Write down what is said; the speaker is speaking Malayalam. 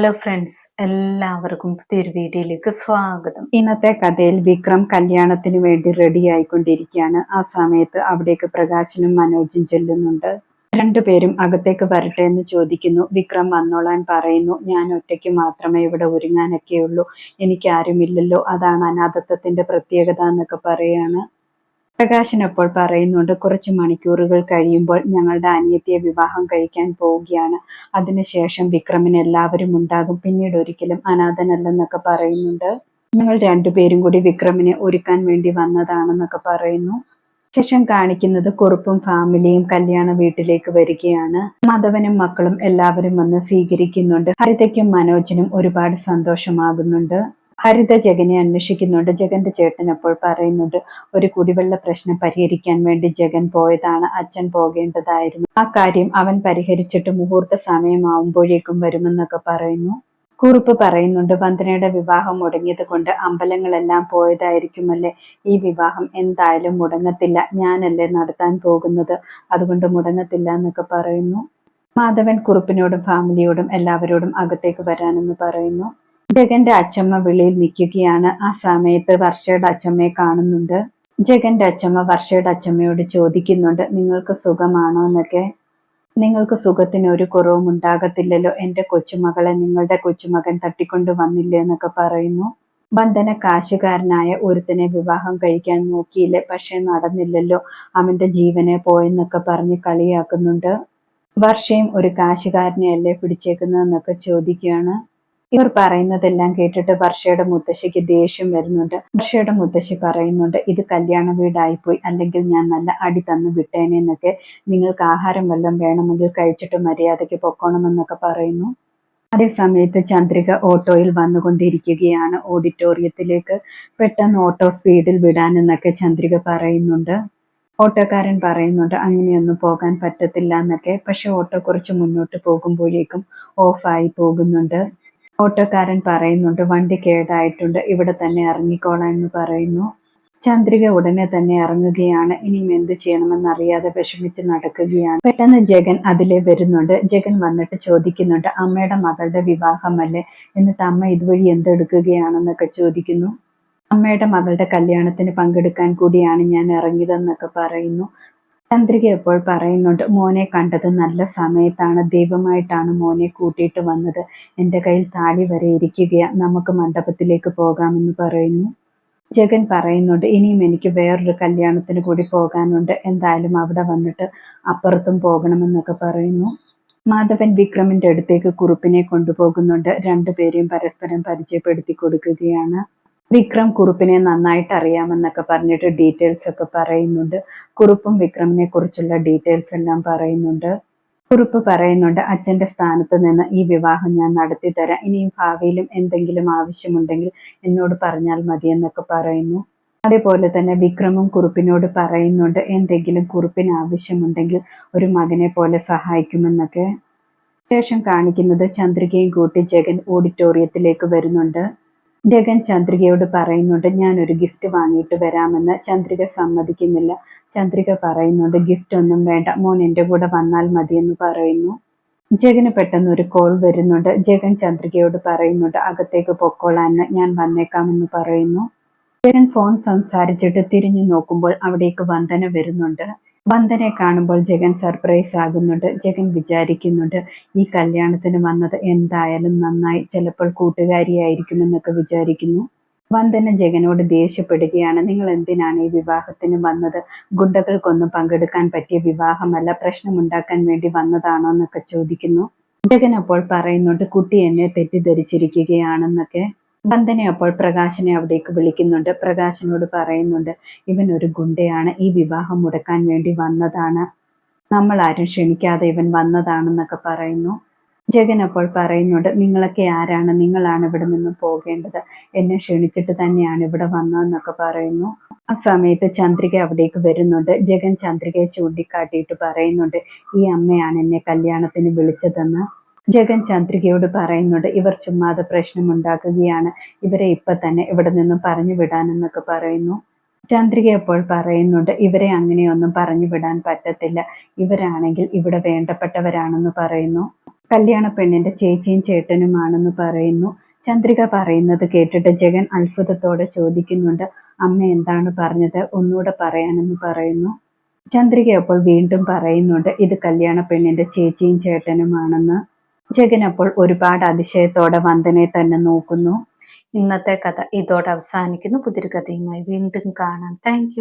ഹലോ ഫ്രണ്ട്സ് എല്ലാവർക്കും പുതിയൊരു വീഡിയോയിലേക്ക് സ്വാഗതം. ഇന്നത്തെ കഥയിൽ വിക്രം കല്യാണത്തിന് വേണ്ടി റെഡി ആയിക്കൊണ്ടിരിക്കുകയാണ്. ആ സമയത്ത് അവിടേക്ക് പ്രകാശനും മനോജും ചെല്ലുന്നുണ്ട്. രണ്ടുപേരും അകത്തേക്ക് വരട്ടെ എന്ന് ചോദിക്കുന്നു. വിക്രം വന്നോളാൻ പറയുന്നു ഞാൻ ഒറ്റയ്ക്ക് മാത്രമേ ഇവിടെ ഒരുങ്ങാനൊക്കെയുള്ളൂ. എനിക്ക് ആരുമില്ലല്ലോ. അതാണ് അനാഥത്വത്തിന്റെ പ്രത്യേകത എന്നൊക്കെ പറയാണ്. പ്രകാശൻ അപ്പോൾ പറയുന്നുണ്ട് കുറച്ച് മണിക്കൂറുകൾ കഴിയുമ്പോൾ ഞങ്ങളുടെ അനിയത്തിയെ വിവാഹം കഴിക്കാൻ പോവുകയാണ്. അതിനുശേഷം വിക്രമിന് എല്ലാവരും ഉണ്ടാകും. പിന്നീട് ഒരിക്കലും അനാഥനല്ലെന്നൊക്കെ പറയുന്നുണ്ട്. ഞങ്ങൾ രണ്ടുപേരും കൂടി വിക്രമിനെ ഒരുക്കാൻ വേണ്ടി വന്നതാണെന്നൊക്കെ പറയുന്നു. ശേഷം കാണിക്കുന്നത് കുറുപ്പും ഫാമിലിയും കല്യാണ വീട്ടിലേക്ക് വരികയാണ്. മാധവനും മക്കളും എല്ലാവരും വന്ന് സ്വീകരിക്കുന്നുണ്ട്. ഹരിതയ്ക്കും മനോജിനും ഒരുപാട് സന്തോഷമാകുന്നുണ്ട്. ഹരിത ജഗനെ അന്വേഷിക്കുന്നുണ്ട്. ജഗന്റെ ചേട്ടൻ അപ്പോൾ പറയുന്നുണ്ട് ഒരു കുടിവെള്ള പ്രശ്നം പരിഹരിക്കാൻ വേണ്ടി ജഗൻ പോയതാണ്. അച്ഛൻ പോകേണ്ടതായിരുന്നു. ആ കാര്യം അവൻ പരിഹരിച്ചിട്ട് മുഹൂർത്ത സമയമാവുമ്പോഴേക്കും വരുമെന്നൊക്കെ പറയുന്നു. കുറിപ്പ് പറയുന്നുണ്ട് വന്ദനയുടെ വിവാഹം മുടങ്ങിയത് കൊണ്ട് അമ്പലങ്ങളെല്ലാം പോയതായിരിക്കുമല്ലേ? ഈ വിവാഹം എന്തായാലും മുടങ്ങത്തില്ല. ഞാനല്ലേ നടത്താൻ പോകുന്നത്? അതുകൊണ്ട് മുടങ്ങത്തില്ല എന്നൊക്കെ പറയുന്നു. മാധവൻ കുറുപ്പിനോടും ഫാമിലിയോടും എല്ലാവരോടും അകത്തേക്ക് വരാനെന്ന് പറയുന്നു. ജഗന്റെ അച്ചമ്മ വെളിയിൽ നിൽക്കുകയാണ്. ആ സമയത്ത് വർഷയുടെ അച്ചമ്മയെ കാണുന്നുണ്ട്. ജഗന്റെ അച്ചമ്മ വർഷയുടെ അച്ചമ്മയോട് ചോദിക്കുന്നുണ്ട് നിങ്ങൾക്ക് സുഖമാണോ എന്നൊക്കെ? നിങ്ങൾക്ക് സുഖത്തിന് ഒരു കുറവും ഉണ്ടാകത്തില്ലല്ലോ. എന്റെ കൊച്ചുമകളെ നിങ്ങളുടെ കൊച്ചുമകൻ തട്ടിക്കൊണ്ടു വന്നില്ലേ? എന്നൊക്കെ പറയുന്നു. ബന്ധന കാശുകാരനായ ഒരുത്തനെ വിവാഹം കഴിക്കാൻ നോക്കിയില്ലേ? പക്ഷെ നടന്നില്ലല്ലോ. അവന്റെ ജീവനെ പോയെന്നൊക്കെ പറഞ്ഞ് കളിയാക്കുന്നുണ്ട്. വർഷയും ഒരു കാശുകാരനെയല്ലേ പിടിച്ചേക്കുന്നതെന്നൊക്കെ ചോദിക്കുകയാണ്. ഇവർ പറയുന്നതെല്ലാം കേട്ടിട്ട് വർഷയുടെ മുത്തശ്ശിക്ക് ദേഷ്യം വരുന്നുണ്ട്. വർഷയുടെ മുത്തശ്ശി പറയുന്നുണ്ട് ഇത് കല്യാണ വീടായിപ്പോയി. അല്ലെങ്കിൽ ഞാൻ നല്ല അടി തന്നു വിട്ടേനെ എന്നൊക്കെ. നിങ്ങൾക്ക് ആഹാരം വല്ലതും വേണമെങ്കിൽ കഴിച്ചിട്ട് മര്യാദയ്ക്ക് പൊക്കോണമെന്നൊക്കെ പറയുന്നു. അതേ സമയത്ത് ചന്ദ്രിക ഓട്ടോയിൽ വന്നുകൊണ്ടിരിക്കുകയാണ് ഓഡിറ്റോറിയത്തിലേക്ക്. പെട്ടെന്ന് ഓട്ടോ സ്പീഡിൽ വിടാനെന്നൊക്കെ ചന്ദ്രിക പറയുന്നുണ്ട്. ഓട്ടോക്കാരൻ പറയുന്നുണ്ട് അങ്ങനെയൊന്നും പോകാൻ പറ്റത്തില്ല എന്നൊക്കെ. പക്ഷെ ഓട്ടോ കുറച്ച് മുന്നോട്ട് പോകുമ്പോഴേക്കും ഓഫായി പോകുന്നുണ്ട്. ഓട്ടോക്കാരൻ പറയുന്നുണ്ട് വണ്ടി കേടായിട്ടുണ്ട് ഇവിടെ തന്നെ ഇറങ്ങിക്കോളാം എന്ന് പറയുന്നു. ചന്ദ്രിക ഉടനെ തന്നെ ഇറങ്ങുകയാണ്. ഇനിയും എന്ത് ചെയ്യണമെന്നറിയാതെ വിഷമിച്ച് നടക്കുകയാണ്. പെട്ടെന്ന് ജഗൻ അതിലെ വരുന്നുണ്ട്. ജഗൻ വന്നിട്ട് ചോദിക്കുന്നുണ്ട് അമ്മയുടെ മകളുടെ വിവാഹമല്ലേ? എന്നിട്ട് അമ്മ ഇതുവഴി എന്തെടുക്കുകയാണെന്നൊക്കെ ചോദിക്കുന്നു. അമ്മയുടെ മകളുടെ കല്യാണത്തിന് പങ്കെടുക്കാൻ കൂടിയാണ് ഞാൻ ഇറങ്ങിയതെന്നൊക്കെ പറയുന്നു. ചന്ദ്രിക എപ്പോൾ പറയുന്നുണ്ട് മോനെ കണ്ടത് നല്ല സമയത്താണ് ദൈവമായിട്ടാണ് മോനെ കൂട്ടിയിട്ട് വന്നത്. എന്റെ കയ്യിൽ താലി വരെ ഇരിക്കുകയാണ് നമുക്ക് മണ്ഡപത്തിലേക്ക് പോകാമെന്ന് പറയുന്നു. ജഗൻ പറയുന്നുണ്ട് ഇനിയും എനിക്ക് വേറൊരു കല്യാണത്തിന് കൂടി പോകാനുണ്ട് എന്തായാലും അവിടെ വന്നിട്ട് അപ്പുറത്തും പോകണമെന്നൊക്കെ പറയുന്നു. മാധവൻ വിക്രമിന്റെ അടുത്തേക്ക് കുറുപ്പിനെ കൊണ്ടുപോകുന്നുണ്ട് രണ്ടുപേരെയും പരസ്പരം പരിചയപ്പെടുത്തി കൊടുക്കുകയാണ്. വിക്രം കുറുപ്പിനെ നന്നായിട്ട് അറിയാമെന്നൊക്കെ പറഞ്ഞിട്ട് ഡീറ്റെയിൽസ് ഒക്കെ പറയുന്നുണ്ട്. കുറുപ്പും വിക്രമിനെ കുറിച്ചുള്ള ഡീറ്റെയിൽസ് എല്ലാം പറയുന്നുണ്ട്. കുറുപ്പ് പറയുന്നുണ്ട് അച്ഛന്റെ സ്ഥാനത്ത് നിന്ന് ഈ വിവാഹം ഞാൻ നടത്തി തരാം ഇനിയും ഭാവിയിലും എന്തെങ്കിലും ആവശ്യമുണ്ടെങ്കിൽ എന്നോട് പറഞ്ഞാൽ മതി എന്നൊക്കെ പറയുന്നു. അതേപോലെ തന്നെ വിക്രമും കുറുപ്പിനോട് പറയുന്നുണ്ട് എന്തെങ്കിലും കുറുപ്പിന് ആവശ്യമുണ്ടെങ്കിൽ ഒരു മകനെ പോലെ സഹായിക്കുമെന്നൊക്കെ. ശേഷം കാണിക്കുന്നത് ചന്ദ്രികയും കൂട്ടി ജഗൻ ഓഡിറ്റോറിയത്തിലേക്ക് വരുന്നുണ്ട്. ജഗൻ ചന്ദ്രികയോട് പറയുന്നുണ്ട് ഞാൻ ഒരു ഗിഫ്റ്റ് വാങ്ങിയിട്ട് വരാമെന്ന്. ചന്ദ്രിക സമ്മതിക്കുന്നില്ല. ചന്ദ്രിക പറയുന്നുണ്ട് ഗിഫ്റ്റ് ഒന്നും വേണ്ട. മോൻ എന്റെ കൂടെ വന്നാൽ മതി എന്ന് പറയുന്നു. ജഗന് പെട്ടെന്ന് ഒരു കോൾ വരുന്നുണ്ട്. ജഗൻ ചന്ദ്രികയോട് പറയുന്നുണ്ട് അകത്തേക്ക് പൊക്കോളാന്ന് ഞാൻ വന്നേക്കാമെന്ന് പറയുന്നു. ജഗൻ ഫോൺ സംസാരിച്ചിട്ട് തിരിഞ്ഞു നോക്കുമ്പോൾ അവിടേക്ക് വന്ദന വരുന്നുണ്ട്. വന്ദനെ കാണുമ്പോൾ ജഗൻ സർപ്രൈസ് ആകുന്നുണ്ട്. ജഗൻ വിചാരിക്കുന്നുണ്ട് ഈ കല്യാണത്തിന് വന്നത് എന്തായാലും നന്നായി. ചിലപ്പോൾ കൂട്ടുകാരിയായിരിക്കുമെന്നൊക്കെ വിചാരിക്കുന്നു. വന്ദന ജഗനോട് ദേഷ്യപ്പെടുകയാണ്. നിങ്ങൾ എന്തിനാണ് ഈ വിവാഹത്തിന് വന്നത്? ഗുണ്ടകൾക്കൊന്നും പങ്കെടുക്കാൻ പറ്റിയ വിവാഹമല്ല. പ്രശ്നമുണ്ടാക്കാൻ വേണ്ടി വന്നതാണോ എന്നൊക്കെ ചോദിക്കുന്നു. ജഗൻ അപ്പോൾ പറയുന്നുണ്ട് കുട്ടി എന്നെ തെറ്റിദ്ധരിച്ചിരിക്കുകയാണെന്നൊക്കെ. ബന്ധനെ അപ്പോൾ പ്രകാശനെ അവിടേക്ക് വിളിക്കുന്നുണ്ട്. പ്രകാശനോട് പറയുന്നുണ്ട് ഇവൻ ഒരു ഗുണ്ടയാണ്. ഈ വിവാഹം മുടക്കാൻ വേണ്ടി വന്നതാണ്. നമ്മൾ ആരും ക്ഷണിക്കാതെ ഇവൻ വന്നതാണെന്നൊക്കെ പറയുന്നു. ജഗൻ അപ്പോൾ പറയുന്നുണ്ട് നിങ്ങളൊക്കെ ആരാണ്? നിങ്ങളാണ് ഇവിടെ നിന്ന് പോകേണ്ടത്. എന്നെ ക്ഷണിച്ചിട്ട് തന്നെയാണ് ഇവിടെ വന്നതെന്നൊക്കെ പറയുന്നു. ആ സമയത്ത് ചന്ദ്രിക അവിടേക്ക് വരുന്നുണ്ട്. ജഗൻ ചന്ദ്രികയെ ചൂണ്ടിക്കാട്ടിയിട്ട് പറയുന്നുണ്ട് ഈ അമ്മയാണ് എന്നെ കല്യാണത്തിന് വിളിച്ചതെന്ന്. ജഗൻ ചന്ദ്രികയോട് പറയുന്നുണ്ട് ഇവർ ചുമ്മാതെ പ്രശ്നമുണ്ടാക്കുകയാണ്. ഇവരെ ഇപ്പൊ തന്നെ ഇവിടെ നിന്നും പറഞ്ഞു വിടാനെന്നൊക്കെ പറയുന്നു. ചന്ദ്രിക അപ്പോൾ പറയുന്നുണ്ട് ഇവരെ അങ്ങനെയൊന്നും പറഞ്ഞു വിടാൻ പറ്റത്തില്ല. ഇവരാണെങ്കിൽ ഇവിടെ വേണ്ടപ്പെട്ടവരാണെന്ന് പറയുന്നു. കല്യാണ പെണ്ണിന്റെ ചേച്ചിയും ചേട്ടനുമാണെന്ന് പറയുന്നു. ചന്ദ്രിക പറയുന്നത് കേട്ടിട്ട് ജഗൻ അത്ഭുതത്തോടെ ചോദിക്കുന്നുണ്ട് അമ്മ എന്താണ് പറഞ്ഞത്? ഒന്നുകൂടെ പറയാനെന്ന് പറയുന്നു. ചന്ദ്രിക അപ്പോൾ വീണ്ടും പറയുന്നുണ്ട് ഇത് കല്യാണ പെണ്ണിന്റെ ചേച്ചിയും ചേട്ടനുമാണെന്ന്. ജഗൻ അപ്പോൾ ഒരുപാട് അതിശയത്തോടെ വന്ദനെ തന്നെ നോക്കുന്നു. ഇന്നത്തെ കഥ ഇതോടെ അവസാനിക്കുന്നു. പുതിയൊരു കഥയുമായി വീണ്ടും കാണാം. താങ്ക്